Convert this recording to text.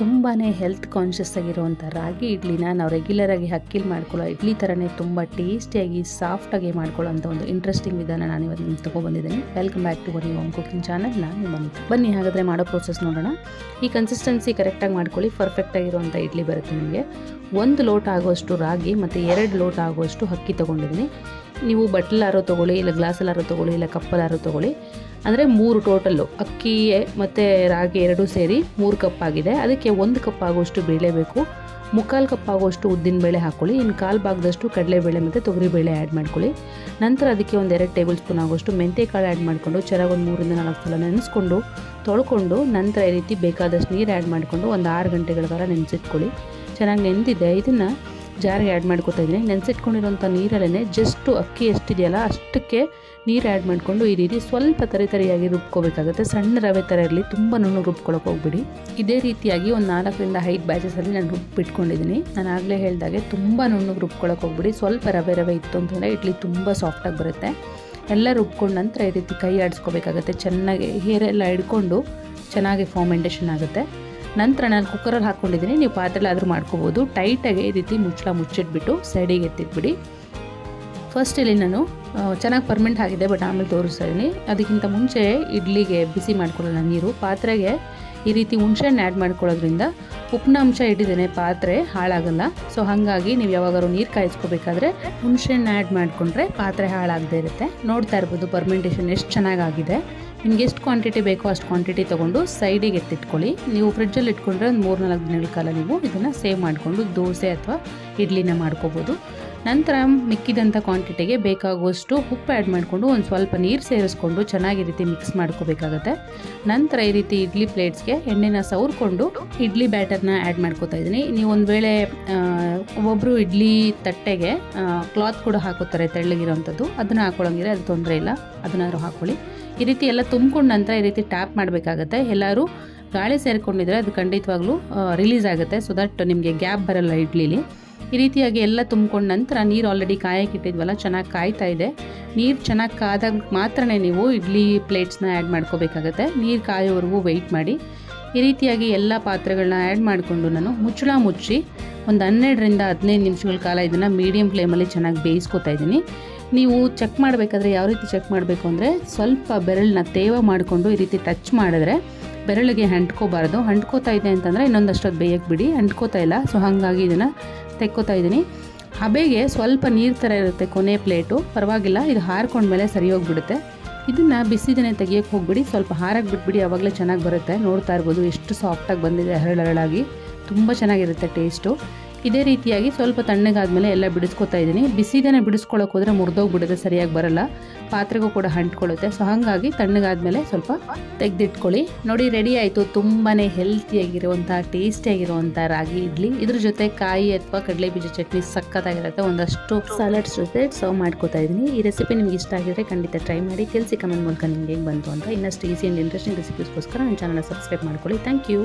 ತುಂಬಾ health conscious ಆಗಿರುವಂಥ ರಾಗಿ ಇಡ್ಲಿನ ನಾವು ರೆಗ್ಯುಲರಾಗಿ ಹಕ್ಕಿಲಿ ಮಾಡ್ಕೊಳ್ಳೋ ಇಡ್ಲಿ ಥರನೇ ತುಂಬ ಟೇಸ್ಟಿಯಾಗಿ ಸಾಫ್ಟಾಗಿ ಮಾಡ್ಕೊಳ್ಳೋಂಥ ಒಂದು ಇಂಟ್ರೆಸ್ಟಿಂಗ್ ವಿಧಾನ ನಾನು ಇವತ್ತು ನಿಮ್ಗೆ ತೊಗೊಬಂದಿದ್ದೀನಿ. ವೆಲ್ಕಮ್ ಬ್ಯಾಕ್ ಟು ಬನ್ನಿ ಹೋಮ್ ಕುಕಿಂಗ್ ಚಾನಲ್ ನಾನು. ಬನ್ನಿ, ಹಾಗಾದರೆ ಮಾಡೋ ಪ್ರೋಸೆಸ್ ನೋಡೋಣ. ಈ ಕನ್ಸಿಸ್ಟೆನ್ಸಿ ಕರೆಕ್ಟಾಗಿ ಮಾಡ್ಕೊಳ್ಳಿ ಪರ್ಫೆಕ್ಟ್ ಆಗಿರುವಂಥ ಇಡ್ಲಿ ಬರುತ್ತೆ ನಿಮಗೆ. ಒಂದು ಲೋಟ ಆಗುವಷ್ಟು ರಾಗಿ ಮತ್ತು ಎರಡು ಲೋಟ ಆಗುವಷ್ಟು ಅಕ್ಕಿ ತೊಗೊಂಡಿದ್ದೀನಿ. ನೀವು ಬಟ್ಲಾರೋ ತೊಗೊಳ್ಳಿ, ಇಲ್ಲ ಗ್ಲಾಸಲ್ಲಾರೋ ತೊಗೊಳ್ಳಿ, ಇಲ್ಲ ಕಪ್ಪಲ್ಲಾರೋ ತೊಗೊಳ್ಳಿ. ಅಂದರೆ ಮೂರು ಟೋಟಲ್ಲು, ಅಕ್ಕಿ, ಮತ್ತು ರಾಗಿ ಎರಡೂ ಸೇರಿ ಮೂರು ಕಪ್ ಆಗಿದೆ. ಅದಕ್ಕೆ ಒಂದು ಕಪ್ ಆಗುವಷ್ಟು ಬೇಳೆ ಬೇಕು. ಮುಕ್ಕಾಲು ಕಪ್ ಆಗುವಷ್ಟು ಉದ್ದಿನಬೇಳೆ ಹಾಕ್ಕೊಳ್ಳಿ ಇನ್ನು ಕಾಲು ಭಾಗದಷ್ಟು ಕಡಲೆಬೇಳೆ ಮತ್ತು ತೊಗರಿಬೇಳೆ ಆ್ಯಡ್ ಮಾಡ್ಕೊಳ್ಳಿ. ನಂತರ ಅದಕ್ಕೆ ಒಂದು ಎರಡು ಟೇಬಲ್ ಸ್ಪೂನ್ ಆಗುವಷ್ಟು ಮೆಂತ್ಯಕಾಳು ಆ್ಯಡ್ ಮಾಡಿಕೊಂಡು, ಚೆನ್ನಾಗಿ ಒಂದು ಮೂರಿಂದ ನಾಲ್ಕು ಸಲ ನೆನೆಸ್ಕೊಂಡು, ತೊಳ್ಕೊಂಡು, ನಂತರ ಈ ರೀತಿ ಬೇಕಾದಷ್ಟು ನೀರು ಆ್ಯಡ್ ಮಾಡಿಕೊಂಡು ಒಂದು ಆರು ಗಂಟೆಗಳ ಕಾಲ ನೆನೆಸಿಟ್ಕೊಳ್ಳಿ. ಚೆನ್ನಾಗಿ ನೆಂದಿದೆ. ಇದನ್ನು ಜಾರಿಗೆ ಆ್ಯಡ್ ಮಾಡ್ಕೊತಾ ಇದ್ದೀನಿ. ನೆನೆಸಿಟ್ಕೊಂಡಿರೋಂಥ ನೀರಲ್ಲೇ ಜಸ್ಟು ಅಕ್ಕಿ ಎಷ್ಟಿದೆಯಲ್ಲ ಅಷ್ಟಕ್ಕೆ ನೀರು ಆ್ಯಡ್ ಮಾಡಿಕೊಂಡು ಈ ರೀತಿ ಸ್ವಲ್ಪ ತರಿ ತರಿಯಾಗಿ ರುಬ್ಕೋಬೇಕಾಗುತ್ತೆ. ಸಣ್ಣ ರವೆ ಥರ ಇರಲಿ ತುಂಬ ನುಣ್ಣು ರುಬ್ಕೊಳಕ್ಕೆ ಹೋಗ್ಬಿಡಿ. ಇದೇ ರೀತಿಯಾಗಿ ಒಂದು ನಾಲ್ಕರಿಂದ ಐದು ಬ್ಯಾಚಸಲ್ಲಿ ನಾನು ರುಬ್ಬಿಟ್ಕೊಂಡಿದ್ದೀನಿ. ನಾನು ಆಗಲೇ ಹೇಳಿದಾಗೆ ತುಂಬ ನುಣ್ಣಗೆ ರುಬ್ಕೊಳಕ್ಕೆ ಹೋಗ್ಬಿಡಿ. ಸ್ವಲ್ಪ ರವೆ ರವೆ ಇತ್ತು ಅಂತಂದರೆ ಇಡ್ಲಿ ತುಂಬ ಸಾಫ್ಟಾಗಿ ಬರುತ್ತೆ. ಎಲ್ಲ ರುಬ್ಕೊಂಡು ನಂತರ ಈ ರೀತಿ ಕೈ ಆಡಿಸ್ಕೋಬೇಕಾಗತ್ತೆ. ಚೆನ್ನಾಗಿ ಹೇರೆಲ್ಲ ಹಿಡ್ಕೊಂಡು ಚೆನ್ನಾಗಿ ಫಾರ್ಮೆಂಟೇಷನ್ ಆಗುತ್ತೆ. ನಂತರ ನಾನು ಕುಕ್ಕರಲ್ಲಿ ಹಾಕ್ಕೊಂಡಿದ್ದೀನಿ ನೀವು ಪಾತ್ರೆಲಾದರೂ ಮಾಡ್ಕೋಬೋದು. ಟೈಟಾಗಿ ಈ ರೀತಿ ಮುಚ್ಚಳ ಮುಚ್ಚಿಟ್ಬಿಟ್ಟು ಸೈಡಿಗೆ ಎತ್ತಿಟ್ಬಿಡಿ. ಫಸ್ಟ್ ಇಲ್ಲಿ ನಾನು ಚೆನ್ನಾಗಿ ಪರ್ಮೆಂಟ್ ಆಗಿದೆ ಬಟ್ ಆಮೇಲೆ ತೋರಿಸ್ತಾ ಇದ್ದೀನಿ ಅದಕ್ಕಿಂತ ಮುಂಚೆ ಇಡ್ಲಿಗೆ ಬಿಸಿ ಮಾಡ್ಕೊಳ್ಳೋಣ ನೀರು. ಪಾತ್ರೆಗೆ ಈ ರೀತಿ ಹುಣಸೆಹಣ್ಣು ಆ್ಯಡ್ ಮಾಡ್ಕೊಳ್ಳೋದ್ರಿಂದ ಉಪ್ಪಿನ ಅಂಶ ಇಟ್ಟಿದ್ದೇನೆ ಪಾತ್ರೆ ಹಾಳಾಗಲ್ಲ. ಸೊ ಹಾಗಾಗಿ ನೀವು ಯಾವಾಗಾದ್ರೂ ನೀರು ಕಾಯಿಸ್ಕೋಬೇಕಾದ್ರೆ ಹುಣಸೆಹಣ್ಣು ಆ್ಯಡ್ ಮಾಡಿಕೊಂಡ್ರೆ ಪಾತ್ರೆ ಹಾಳಾಗದೇ ಇರುತ್ತೆ. ನೋಡ್ತಾ ಇರ್ಬೋದು ಪರ್ಮೆಂಟೇಷನ್ ಎಷ್ಟು ಚೆನ್ನಾಗಾಗಿದೆ. ನಿಮ್ಗೆ ಎಷ್ಟು ಕ್ವಾಂಟಿಟಿ ಬೇಕೋ ಅಷ್ಟು ಕ್ವಾಂಟಿಟಿ ತೊಗೊಂಡು ಸೈಡಿಗೆ ಎತ್ತಿಟ್ಕೊಳ್ಳಿ. ನೀವು ಫ್ರಿಡ್ಜಲ್ಲಿ ಇಟ್ಕೊಂಡ್ರೆ ಒಂದು ಮೂರು ನಾಲ್ಕು ದಿನಗಳ ಕಾಲ ನೀವು ಇದನ್ನು ಸೇವ್ ಮಾಡಿಕೊಂಡು ದೋಸೆ ಅಥವಾ ಇಡ್ಲಿನ ಮಾಡ್ಕೋಬೋದು. ನಂತರ ಮಿಕ್ಕಿದಂಥ ಕ್ವಾಂಟಿಟಿಗೆ ಬೇಕಾಗುವಷ್ಟು ಉಪ್ಪು ಆ್ಯಡ್ ಮಾಡಿಕೊಂಡು ಒಂದು ಸ್ವಲ್ಪ ನೀರು ಸೇರಿಸ್ಕೊಂಡು ಚೆನ್ನಾಗಿ ರೀತಿ ಮಿಕ್ಸ್ ಮಾಡ್ಕೋಬೇಕಾಗತ್ತೆ. ನಂತರ ಈ ರೀತಿ ಇಡ್ಲಿ ಪ್ಲೇಟ್ಸ್ಗೆ ಎಣ್ಣೆನ ಸವರ್ಕೊಂಡು ಇಡ್ಲಿ ಬ್ಯಾಟರ್ನ ಆ್ಯಡ್ ಮಾಡ್ಕೋತಾ ಇದ್ದೀನಿ. ನೀವು ಒಂದು ವೇಳೆ ಒಬ್ಬರು ಇಡ್ಲಿ ತಟ್ಟೆಗೆ ಕ್ಲಾತ್ ಕೂಡ ಹಾಕೋತಾರೆ ತೆಳ್ಳಗಿರೋವಂಥದ್ದು ಅದನ್ನು ಹಾಕೊಳ್ಳೋಂಗಿದ್ರೆ ಅದು ತೊಂದರೆ ಇಲ್ಲ. ಅದನ್ನಾದರೂ ಹಾಕ್ಕೊಳ್ಳಿ ಈ ರೀತಿ ಎಲ್ಲ ತುಂಬ್ಕೊಂಡ ನಂತರ ಈ ರೀತಿ ಟ್ಯಾಪ್ ಮಾಡಬೇಕಾಗತ್ತೆ. ಎಲ್ಲರೂ ಗಾಳಿ ಸೇರಿಕೊಂಡಿದ್ರೆ ಅದು ಖಂಡಿತವಾಗ್ಲೂ ರಿಲೀಸ್ ಆಗುತ್ತೆ. ಸೊ ದಟ್ ನಿಮಗೆ ಗ್ಯಾಪ್ ಬರಲ್ಲ ಇಡ್ಲಿಲಿ. ಈ ರೀತಿಯಾಗಿ ಎಲ್ಲ ತುಂಬಿಕೊಂಡ ನಂತರ ನೀರು ಆಲ್ರೆಡಿ ಕಾಯಕ್ಕೆ ಇಟ್ಟಿದ್ವಲ್ಲ, ಚೆನ್ನಾಗಿ ಕಾಯ್ತಾ ಇದೆ. ನೀರು ಚೆನ್ನಾಗಿ ಕಾದಾಗ ಮಾತ್ರ ನೀವು ಇಡ್ಲಿ ಪ್ಲೇಟ್ಸ್ನ ಆ್ಯಡ್ ಮಾಡ್ಕೋಬೇಕಾಗತ್ತೆ. ನೀರು ಕಾಯೋವರೆಗೂ ವೆಯ್ಟ್ ಮಾಡಿ. ಈ ರೀತಿಯಾಗಿ ಎಲ್ಲ ಪಾತ್ರೆಗಳನ್ನ ಆ್ಯಡ್ ಮಾಡಿಕೊಂಡು ನಾನು ಮುಚ್ಚಳ ಮುಚ್ಚಿ ಒಂದು ಹನ್ನೆರಡರಿಂದ ಹದಿನೈದು ನಿಮಿಷಗಳ ಕಾಲ ಇದನ್ನು ಮೀಡಿಯಮ್ ಫ್ಲೇಮಲ್ಲಿ ಚೆನ್ನಾಗಿ ಬೇಯಿಸ್ಕೊತಾ ಇದ್ದೀನಿ. ನೀವು ಚೆಕ್ ಮಾಡಬೇಕಾದ್ರೆ ಯಾವ ರೀತಿ ಚೆಕ್ ಮಾಡಬೇಕು ಅಂದರೆ ಸ್ವಲ್ಪ ಬೆರಳನ್ನ ತೇವ ಮಾಡಿಕೊಂಡು ಈ ರೀತಿ ಟಚ್ ಮಾಡಿದ್ರೆ ಬೆರಳಿಗೆ ಅಂಟ್ಕೋಬಾರ್ದು. ಅಂಟ್ಕೋತಾ ಇದೆ ಅಂತಂದರೆ ಇನ್ನೊಂದಷ್ಟೊತ್ತು ಬೇಯಕ್ಕೆ ಬಿಡಿ. ಅಂಟ್ಕೋತಾ ಇಲ್ಲ. ಸೊ ಹಾಗಾಗಿ ಇದನ್ನು ತೆಕ್ಕೋತಾ ಇದ್ದೀನಿ. ಹಬೆಗೆ ಸ್ವಲ್ಪ ನೀರು ಥರ ಇರುತ್ತೆ ಕೊನೆ ಪ್ಲೇಟು. ಪರವಾಗಿಲ್ಲ, ಇದು ಹಾರ್ಕೊಂಡ್ಮೇಲೆ ಸರಿ ಹೋಗ್ಬಿಡುತ್ತೆ ಇದನ್ನು ಬಿಸಿದನೆ ತೆಗಿಯೋಕ್ಕೆ ಹೋಗ್ಬಿಡಿ. ಸ್ವಲ್ಪ ಹಾರಕ್ಕೆ ಬಿಟ್ಬಿಡಿ ಆವಾಗಲೇ ಚೆನ್ನಾಗಿ ಬರುತ್ತೆ. ನೋಡ್ತಾ ಇರ್ಬೋದು. ಎಷ್ಟು ಸಾಫ್ಟಾಗಿ ಬಂದಿದೆ ಹರಳರಳಾಗಿ ತುಂಬ ಚೆನ್ನಾಗಿರುತ್ತೆ ಟೇಸ್ಟು ಇದೇ ರೀತಿಯಾಗಿ ಸ್ವಲ್ಪ ತಣ್ಣಗಾದ್ಮೇಲೆ ಎಲ್ಲ ಬಿಡಿಸ್ಕೊತಾ ಇದ್ದೀನಿ. ಬಿಸಿದನೆ ಬಿಡಿಸ್ಕೊಳ್ಳೋಕೆ ಹೋದರೆ ಮುರಿದೋಗ್ಬಿಡುತ್ತೆ ಸರಿಯಾಗಿ ಬರಲ್ಲ. ಪಾತ್ರೆಗೂ ಕೂಡ ಅಂಟ್ಕೊಳ್ಳುತ್ತೆ ಸೊ ಹಾಗಾಗಿ ತಣ್ಣಗಾದ್ಮೇಲೆ ಸ್ವಲ್ಪ ತೆಗೆದಿಟ್ಕೊಳ್ಳಿ. ನೋಡಿ ರೆಡಿ ಆಯಿತು. ತುಂಬಾ ಹೆಲ್ತಿಯಾಗಿರುವಂಥ ಟೇಸ್ಟಿಯಾಗಿರುವಂಥ ರಾಗಿ ಇಡ್ಲಿ. ಇದ್ರ ಜೊತೆ ಕಾಯಿ ಅಥವಾ ಕಡಲೆ ಬೀಜ ಚಟ್ನಿ ಸಕ್ಕತ್ತಾಗಿರುತ್ತೆ ಒಂದಷ್ಟು ಸಲಾಡ್ಸ್ ಜೊತೆ ಸರ್ವ್ ಮಾಡ್ಕೋತಾ ಇದ್ದೀನಿ. ಈ ರೆಸಿಪಿ ನಿಮ್ಗೆ ಇಷ್ಟ ಆಗಿದ್ರೆ ಖಂಡಿತ ಟ್ರೈ ಮಾಡಿ. ತಿಳಿಸಿ ಕಮೆಂಟ್ ಮೂಲಕ ನಿಮ್ಗೆ ಹೇಗೆ ಬಂತು ಅಂತ ಇನ್ನಷ್ಟು ಈಸಿ ಆ್ಯಂಡ್ ಇಂಟ್ರೆಸ್ಟಿಂಗ್ ರೆಸಿಪೀಸ್ಗೋಸ್ಕರ ನನ್ನ ಚಾನಲ್ನ ಸಬ್ಸ್ಕ್ರೈಬ್ ಮಾಡ್ಕೊಳ್ಳಿ. Thank you